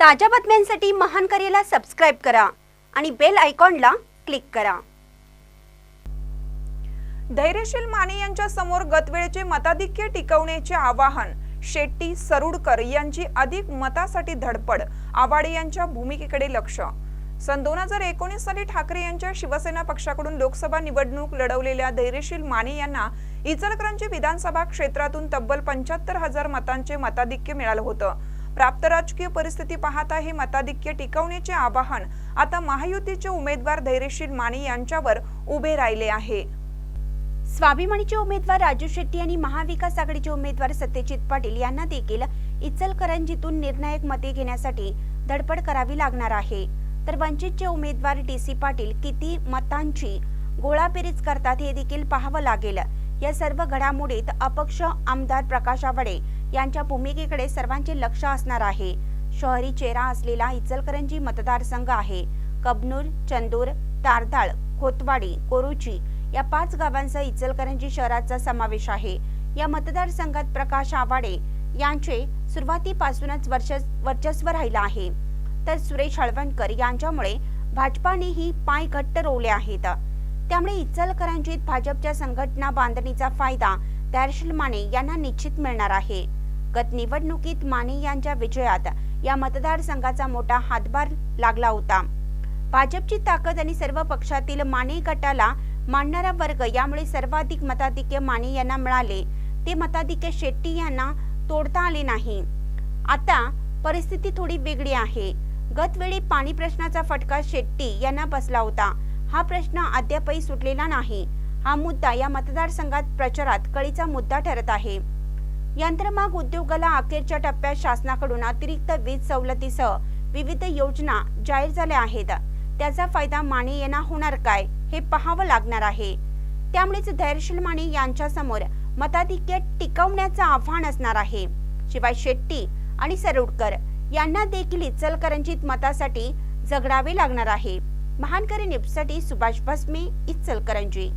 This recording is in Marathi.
ताज्या बातम्यांसाठी महान करेला सबस्क्राईब करा आणि बेल आयकॉनला क्लिक करा. धैर्यशील माने यांच्या समोर गतवेळचे मताधिक्य टिकवण्याचे आवाहन शेट्टी सरुडकर यांची अधिक मतासाठी धडपड आवाडे यांच्या भूमिकेकडे लक्ष. सन दोन हजार एकोणीस साली ठाकरे यांच्या शिवसेना पक्षाकडून लोकसभा निवडणूक लढवलेल्या धैर्यशील माने यांना इचलकरंजी विधानसभा क्षेत्रातून तब्बल पंच्याहत्तर हजार मतांचे मताधिक्य मिळालं होतं. प्राप्त राजकीय परिस्थिती पाहता हे मताधिक्य टिकवण्याचे आवाहन आता महायुतीचे उमेदवार धैर्यशील माने यांच्यावर उभे राहिले आहे. स्वाभिमानीचे उमेदवार राजू शेट्टी आणि महाविकास आघाडीचे उमेदवार सत्यजित पाटील यांना देखील इचलकरंजीतून निर्णायक मते घेण्यासाठी धडपड करावी लागणार आहे. तर वंचितचे उमेदवार डी सी पाटील किती मतांची गोळाबेरीज करतात हे देखील पाहावं लागेल. या सर्व घडामोडीत अपक्ष आमदार प्रकाश आवाडे यांच्या भूमिकेकडे सर्वांचे लक्ष असणार आहे. शहरी चेहरा असलेला इचलकरंजी मतदारसंघ आहे. कबनूर चंदूर तारदाळ खोतवाडी कोरुची या पाच गावांचा इचलकरंजी शहराचा समावेश आहे. या मतदारसंघात प्रकाश आवाडे यांचे सुरुवातीपासूनच वर्ष वर्चस्व राहिलं आहे. तर सुरेश हळवणकर यांच्यामुळे भाजपानेही पाय घट्ट रोवले आहेत. त्यामुळे इचलकरंजीत भाजपच्या संघटना बांधणीचा फायदा दर्शल माने यांना निश्चित मिळणार आहे. गत निवडणुकीत माने यांच्या विजयात या मतदारसंघाचा मोठा हातभार लागला होता. भाजपची ताकद आणि सर्व पक्षातील माने गटाला मानणारा वर्ग यामुळे सर्वाधिक मताधिक्य माने यांना मिळाले. ते मताधिक्य शेट्टी यांना तोडता आले नाही. आता परिस्थिती थोडी वेगळी आहे. गतवेळी पाणी प्रश्नाचा फटका शेट्टी यांना बसला होता. हा प्रश्न अद्यापही सुटलेला नाही. हा मुद्दा या मतदारसंघात प्रचारात कळीचा मुद्दा ठरत आहे. यंत्रमाग उद्योगाला अखेरच्या टप्प्यात शासनाकडून अतिरिक्त वीज सवलतीसह विविध योजना जाहीर झाल्या आहेत. त्याचा फायदा माने यांना होणार काय हे पाहावं लागणार आहे. त्यामुळेच धैर्यशील माने यांच्या समोर मताधिक्य टिकवण्याचं आव्हान असणार आहे. शिवाय शेट्टी आणि सरोडकर यांना देखील इचलकरंजीत मतासाठी झगडावे लागणार आहे. महानकरी न्यूजसाठी सुभाष भस्मे इचलकरंजी.